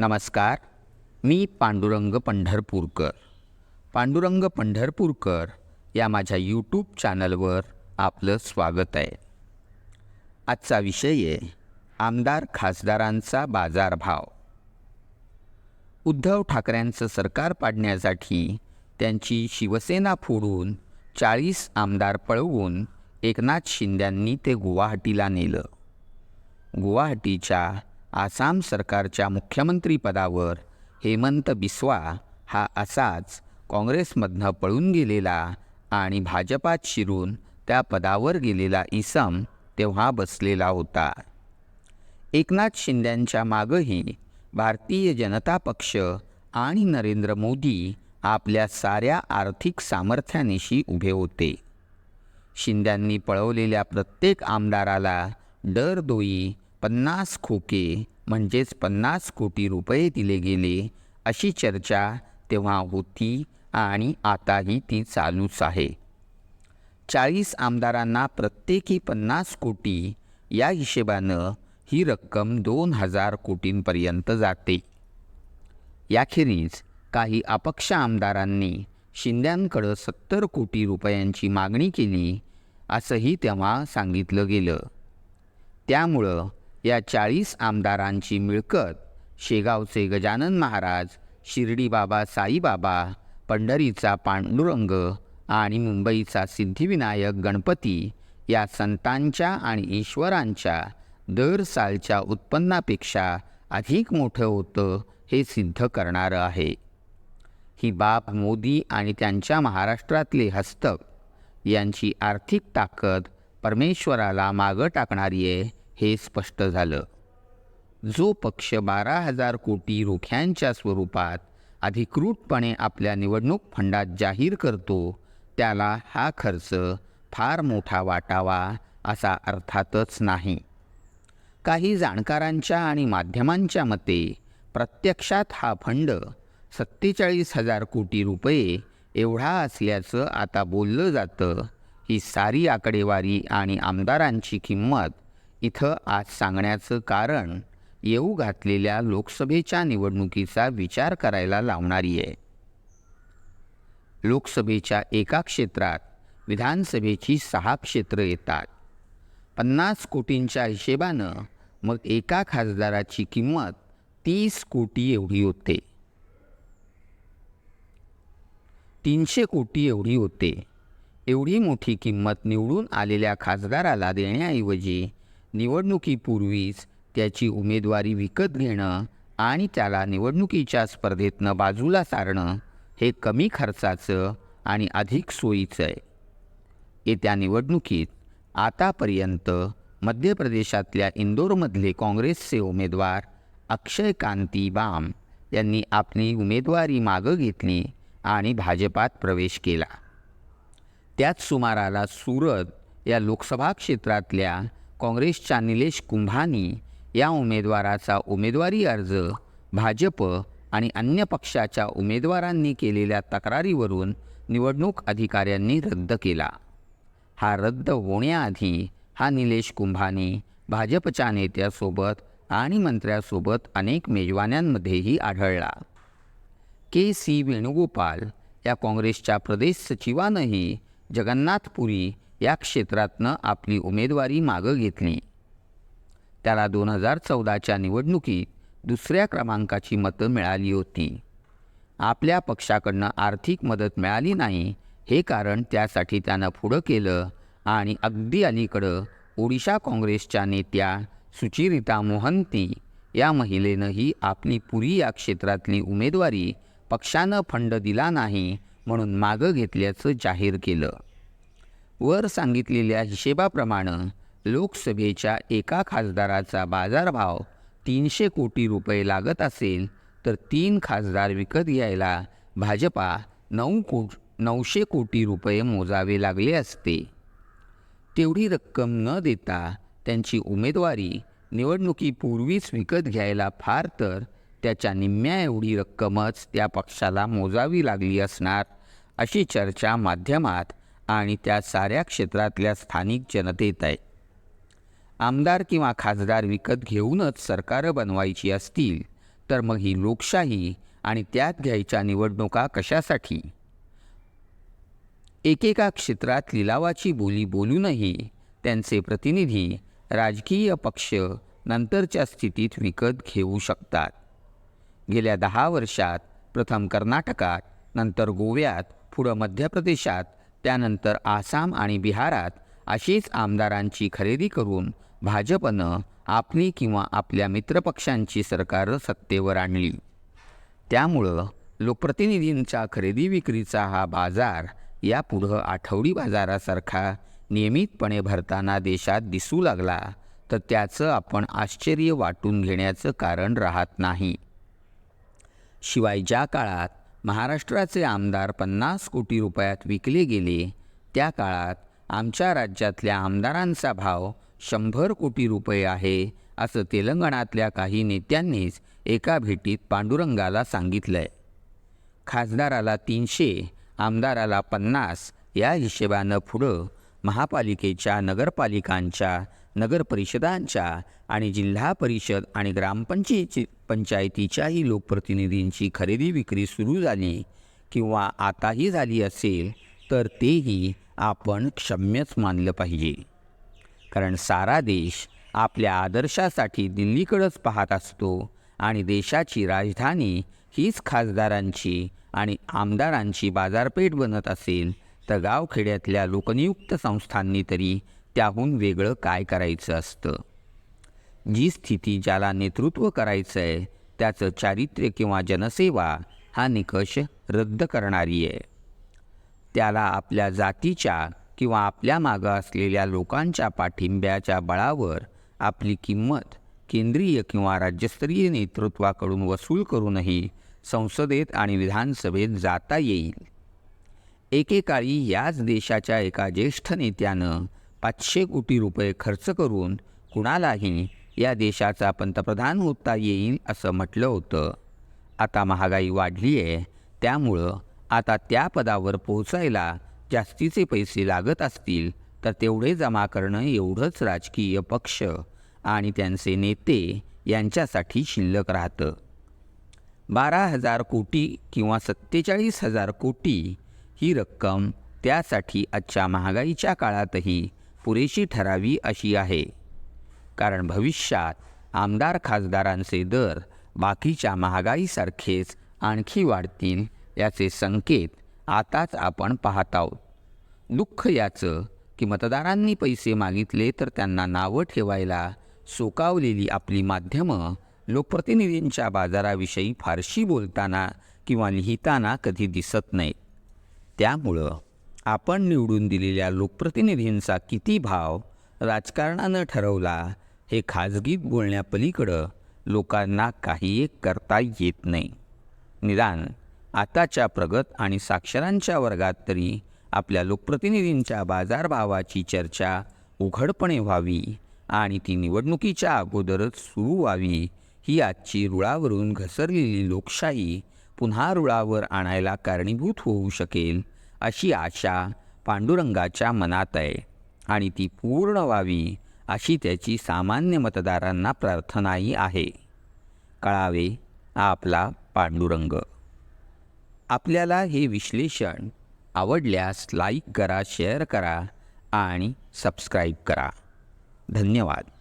नमस्कार मी पांडुरंग पंढरपूरकर. पांडुरंग पंढरपूरकर या माझ्या यूट्यूब चॅनलवर आपलं स्वागत आहे. आजचा विषय आहे आमदार खासदारांचा बाजारभाव. उद्धव ठाकरेंचं सरकार पाडण्यासाठी त्यांची शिवसेना फोडून चाळीस आमदार पळवून एकनाथ शिंद्यांनी ते गुवाहाटीला नेलं. गुवाहाटीच्या आसाम सरकारच्या मुख्यमंत्रीपदावर हेमंत बिस्वा हा असाच काँग्रेसमधनं पळून गेलेला आणि भाजपात शिरून त्या पदावर गेलेला इसम तेव्हा बसलेला होता. एकनाथ शिंद्यांच्या मागंही भारतीय जनता पक्ष आणि नरेंद्र मोदी आपल्या साऱ्या आर्थिक सामर्थ्यानिशी उभे होते. शिंद्यांनी पळवलेल्या प्रत्येक आमदाराला दरदोई पन्नास खोके म्हणजेच पन्नास कोटी रुपये दिले गेले अशी चर्चा तेव्हा होती आणि आताही ती चालूच आहे. चाळीस आमदारांना प्रत्येकी पन्नास कोटी या हिशेबानं ही रक्कम दोन हजार कोटींपर्यंत जाते. याखेरीज काही अपक्ष आमदारांनी शिंद्यांकडं सत्तर कोटी रुपयांची मागणी केली असंही तेव्हा सांगितलं गेलं. त्यामुळं या चाळीस आमदारांची मिळकत. शेगावचे गजानन महाराज शिर्डी बाबा साईबाबा पंढरीचा पांडुरंग आणि मुंबईचा सिद्धिविनायक गणपती या संतांच्या आणि ईश्वरांच्या दर सालच्या उत्पन्नापेक्षा अधिक मोठं होतं हे सिद्ध करणारं आहे. ही बाब मोदी आणि त्यांच्या महाराष्ट्रातले हस्तक यांची आर्थिक ताकद परमेश्वराला मागं टाकणारी आहे हे स्पष्ट झालं. जो पक्ष बारा हजार कोटी रोख्यांच्या स्वरूपात अधिकृतपणे आपल्या निवडणूक फंडात जाहीर करतो त्याला हा खर्च फार मोठा वाटावा असा अर्थातच नाही. काही जाणकारांच्या आणि माध्यमांच्या मते प्रत्यक्षात हा फंड सत्तेचाळीस हजार कोटी रुपये एवढा असल्याचं आता बोललं जातं. ही सारी आकडेवारी आणि आमदारांची किंमत इथं आज सांगण्याचं कारण येऊ घातलेल्या लोकसभेच्या निवडणुकीचा विचार करायला लावणारी आहे. लोकसभेच्या एका क्षेत्रात विधानसभेची सहा क्षेत्रं येतात. पन्नास कोटींच्या हिशेबानं मग एका खासदाराची किंमत तीस कोटी एवढी होते. तीनशे कोटी एवढी होते. एवढी मोठी किंमत निवडून आलेल्या खासदाराला देण्याऐवजी निवडणुकीपूर्वीच त्याची उमेदवारी विकत घेणं आणि त्याला निवडणुकीच्या स्पर्धेतनं बाजूला सारणं हे कमी खर्चाचं आणि अधिक सोयीचं आहे. येत्या निवडणुकीत आतापर्यंत मध्य प्रदेशातल्या इंदोरमधले काँग्रेसचे उमेदवार अक्षय कांती बाम यांनी आपली उमेदवारी मागं घेतली आणि भाजपात प्रवेश केला. त्याच सुमाराला सुरत या लोकसभा क्षेत्रातल्या काँग्रेसच्या निलेश कुंभानी या उमेदवाराचा उमेदवारी अर्ज भाजप आणि अन्य पक्षाच्या उमेदवारांनी केलेल्या तक्रारीवरून निवडणूक अधिकाऱ्यांनी रद्द केला. हा रद्द होण्याआधी हा निलेश कुंभानी भाजपच्या नेत्यासोबत आणि मंत्र्यासोबत अनेक मेजवान्यांमध्येही आढळला. के सी वेणुगोपाल या काँग्रेसच्या प्रदेश सचिवानंही जगन्नाथपुरी या क्षेत्रातनं आपली उमेदवारी मागं घेतली. त्याला दोन हजार चौदाच्या निवडणुकीत दुसऱ्या क्रमांकाची मतं मिळाली होती. आपल्या पक्षाकडनं आर्थिक मदत मिळाली नाही हे कारण त्यासाठी त्यानं पुढं केलं आणि अगदी अलीकडं ओडिशा काँग्रेसच्या नेत्या सुचिरिता मोहंती या महिलेनंही आपली पुरी या क्षेत्रातली उमेदवारी पक्षानं फंड दिला नाही म्हणून मागं घेतल्याचं जाहीर केलं. वर सांगितलेल्या हिशेबाप्रमाणे लोकसभेच्या एका खासदाराचा बाजारभाव तीनशे कोटी रुपये लागत असेल तर तीन खासदार विकत घ्यायला भाजपा नऊ को नऊशे कोटी रुपये मोजावे लागले असते. तेवढी रक्कम न देता त्यांची उमेदवारी निवडणुकीपूर्वीच विकत घ्यायला फार तर त्याच्या निम्म्या एवढी रक्कमच त्या पक्षाला मोजावी लागली असणार अशी चर्चा माध्यमात आणि त्या साऱ्या क्षेत्रातल्या स्थानिक जनतेत आहे. आमदार किंवा खासदार विकत घेऊनच सरकारं बनवायची असतील तर मग ही लोकशाही आणि त्यात घ्यायच्या निवडणुका कशासाठी? एकेका क्षेत्रात लिलावाची बोली बोलूनही त्यांचे प्रतिनिधी राजकीय पक्ष नंतरच्या स्थितीत विकत घेऊ शकतात. गेल्या दहा वर्षात प्रथम कर्नाटकात नंतर गोव्यात पुढं मध्य प्रदेशात त्यानंतर आसाम आणि बिहारात अशीच आमदारांची खरेदी करून भाजपनं आपली किंवा आपल्या मित्रपक्षांची सरकारं सत्तेवर आणली. त्यामुळं लोकप्रतिनिधींच्या खरेदी विक्रीचा हा बाजार यापुढं आठवडी बाजारासारखा नियमितपणे भरताना देशात दिसू लागला तर त्याचं आपण आश्चर्य वाटून घेण्याचं कारण राहत नाही. शिवाय ज्या काळात महाराष्ट्राचे आमदार पन्नास कोटी रुपयात विकले गेले त्या काळात आमच्या राज्यातल्या आमदारांचा भाव शंभर कोटी रुपये आहे असं तेलंगणातल्या काही नेत्यांनीच एका भेटीत पांडुरंगाला सांगितलं आहे खासदाराला तीनशे आमदाराला पन्नास या हिशेबानं पुढं महापालिकेच्या नगरपालिकांच्या नगरपरिषदांच्या आणि जिल्हा परिषद आणि ग्रामपंचायती पंचायतीच्याही लोकप्रतिनिधींची खरेदी विक्री सुरू झाली किंवा आताही झाली असेल तर तेही आपण क्षम्यच मानलं पाहिजे. कारण सारा देश आपल्या आदर्शासाठी दिल्लीकडंच पाहत असतो आणि देशाची राजधानी हीच खासदारांची आणि आमदारांची बाजारपेठ बनत असेल तर गावखेड्यातल्या लोकनियुक्त संस्थांनी तरी त्याहून वेगळं काय करायचं असतं? जी स्थिती ज्याला नेतृत्व करायचं आहे त्याचं चारित्र्य किंवा जनसेवा हा निकष रद्द करणारी आहे. त्याला आपल्या जातीच्या किंवा आपल्या मागं असलेल्या लोकांच्या पाठिंब्याच्या बळावर आपली किंमत केंद्रीय किंवा राज्यस्तरीय नेतृत्वाकडून वसूल करूनही संसदेत आणि विधानसभेत जाता येईल. एकेकाळी याच देशाच्या एका ज्येष्ठ नेत्यानं पाचशे कोटी रुपये खर्च करून कुणालाही या देशाचा पंतप्रधान होता येईल असं म्हटलं होतं. आता महागाई वाढली आहे त्यामुळं आता त्या पदावर पोहोचायला जास्तीचे पैसे लागत असतील तर तेवढे जमा करणं एवढंच राजकीय पक्ष आणि त्यांचे नेते यांच्यासाठी शिल्लक राहतं. बारा हजार कोटी किंवा सत्तेचाळीस हजार कोटी ही रक्कम त्यासाठी आजच्या महागाईच्या काळातही पुरेशी ठरावी अशी आहे. कारण भविष्यात आमदार खासदारांचे दर बाकीच्या महागाईसारखेच आणखी वाढतील याचे संकेत आताच आपण पाहत आहोत. दुःख याचं की मतदारांनी पैसे मागितले तर त्यांना नावं ठेवायला सोकावलेली आपली माध्यमं लोकप्रतिनिधींच्या बाजाराविषयी फारशी बोलताना किंवा लिहिताना कधी दिसत नाहीत. त्यामुळं आपण निवडून दिलेल्या लोकप्रतिनिधींचा किती भाव राजकारणानं ठरवला हे खाजगीत बोलण्यापलीकडं लोकांना काही एक करता येत नाही. निदान आताच्या प्रगत आणि साक्षरांच्या वर्गात तरी आपल्या लोकप्रतिनिधींच्या बाजारभावाची चर्चा उघडपणे व्हावी आणि ती निवडणुकीच्या अगोदरच सुरू व्हावी ही आजची रुळावरून घसरलेली लोकशाही पुन्हा रुळावर आणायला कारणीभूत होऊ शकेल अशी आशा पांडुरंगाच्या मनात आहे आणि ती पूर्ण व्हावी अशी त्याची सामान्य मतदारांना प्रार्थनाही आहे. कळावे आपला पांडुरंग. आपल्याला हे विश्लेषण आवडल्यास लाईक करा शेअर करा आणि सबस्क्राईब करा. धन्यवाद.